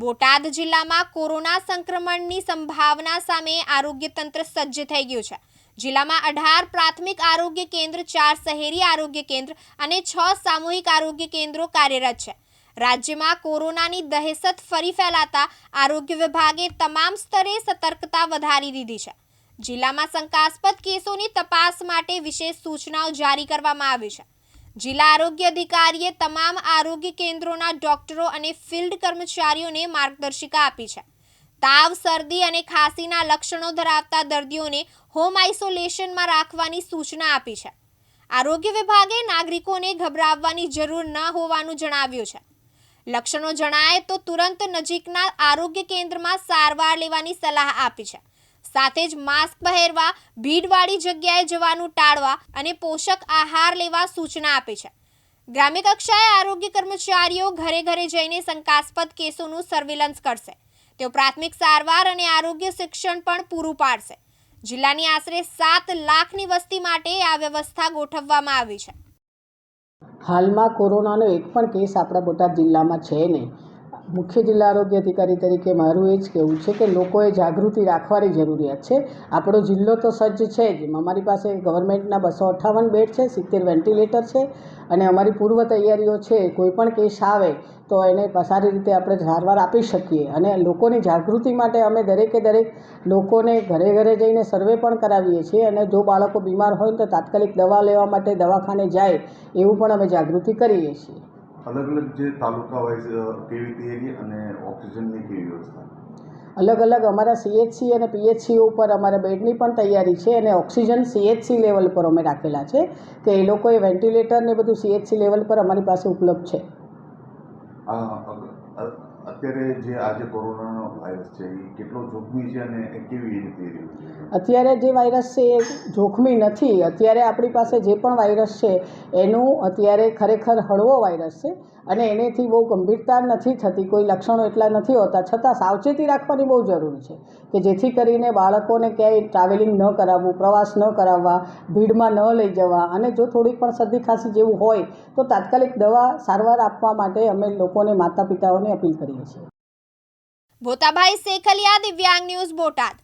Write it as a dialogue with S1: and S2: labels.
S1: બોટાદ જિલ્લામાં કોરોના સંક્રમણની સંભાવના સામે આરોગ્ય તંત્ર સજ્જ થઈ ગયું છે. જિલ્લામાં અઢાર પ્રાથમિક આરોગ્ય કેન્દ્ર, ચાર શહેરી આરોગ્ય કેન્દ્ર અને છ સામૂહિક આરોગ્ય કેન્દ્રો કાર્યરત છે. રાજ્યમાં કોરોનાની દહેશત ફરી ફેલાતા આરોગ્ય વિભાગે તમામ સ્તરે સતર્કતા વધારી દીધી છે. જિલ્લામાં શંકાસ્પદ કેસોની તપાસ માટે વિશેષ સૂચનાઓ જારી કરવામાં આવી છે. જિલ્લા આરોગ્ય અધિકારીએ તમામ આરોગ્ય કેન્દ્રોના ડોક્ટરો અને ફિલ્ડ કર્મચારીઓને માર્ગદર્શિકા આપી છે. તાવ, શરદી અને ખાંસીના લક્ષણો ધરાવતા દર્દીઓને હોમ આઇસોલેશનમાં રાખવાની સૂચના આપી છે. આરોગ્ય વિભાગે નાગરિકોને ગભરાવવાની જરૂર ન હોવાનું જણાવ્યું છે. લક્ષણો જણાય તો તુરંત નજીકના આરોગ્ય કેન્દ્રમાં સારવાર લેવાની સલાહ આપી છે. સાથે જ માસ્ક પહેરવા, ભીડવાળી જગ્યાએ જવાનું ટાળવા અને પોષક આહાર લેવા સૂચના આપી છે. ગ્રામ્ય કક્ષાએ આરોગ્ય કર્મચારીઓ ઘરે ઘરે જઈને શંકાસ્પદ કેસોનું સર્વેલન્સ કરશે. તેઓ પ્રાથમિક સારવાર અને આરોગ્ય શિક્ષણ પણ પૂરું પાડશે. જિલ્લાની આશરે સાત લાખની વસ્તી માટે આ વ્યવસ્થા ગોઠવવામાં આવી છે.
S2: હાલમાં કોરોનાનો એક પણ કેસ આપણા બોટાદ જિલ્લામાં છે નહીં. મુખ્ય જિલ્લા આરોગ્ય અધિકારી તરીકે મારું એ જ કહેવું છે કે લોકોએ જાગૃતિ રાખવાની જરૂરિયાત છે. આપણો જિલ્લો તો સજ્જ છે જ. અમારી પાસે ગવર્મેન્ટના બસો અઠ્ઠાવન બેડ છે, સિત્તેર વેન્ટિલેટર છે અને અમારી પૂર્વ તૈયારીઓ છે, કોઈ પણ કેસ આવે તો એને સારી રીતે આપણે સારવાર આપી શકીએ અને લોકોની જાગૃતિ માટે અમે દરેકે દરેક લોકોને ઘરે ઘરે જઈને સર્વે પણ કરાવીએ છીએ અને જો બાળકો બીમાર હોય તો તાત્કાલિક દવા લેવા માટે દવાખાને જાય એવું પણ અમે જાગૃતિ કરીએ છીએ.
S3: અલગ અલગ જે તાલુકા વાઇઝ કેવી તૈયારી અને ઓક્સિજનની કેવી વ્યવસ્થા?
S2: અલગ અલગ અમારા સીએચસી અને પીએચસી ઉપર અમારા બેડની પણ તૈયારી છે અને ઓક્સિજન સીએચસી લેવલ પર અમે રાખેલા છે કે એ લોકોએ વેન્ટિલેટર ને બધું સીએચસી લેવલ પર અમારી પાસે ઉપલબ્ધ છે.
S3: અત્યારે જે આજે કોરોનાનો વાયરસ છે એ કેટલો જોખમી છે અને કેવી રીતે
S2: અત્યારે જે વાયરસ છે, એ જોખમી નથી. અત્યારે આપણી પાસે જે પણ વાયરસ છે, એનું અત્યારે ખરેખર હળવો વાયરસ છે અને એનેથી બહુ ગંભીરતા નથી થતી. કોઈ લક્ષણો એટલા નથી હોતા. છતાં સાવચેતી રાખવાની બહુ જરૂરી છે કે જેથી કરીને બાળકોને ક્યાંય ટ્રાવેલિંગ ન કરાવવું, પ્રવાસ ન કરાવવા, ભીડમાં ન લઈ જવા અને જો થોડીક પણ શરદી ખાંસી જેવું હોય, તો તાત્કાલિક દવા સારવાર આપવા માટે અમે લોકોને માતા પિતાઓને અપીલ કરીએ છીએ.
S1: ભોતાભાઈ શેખલિયા દિવ્યાંગ ન્યૂઝ બોટાદ.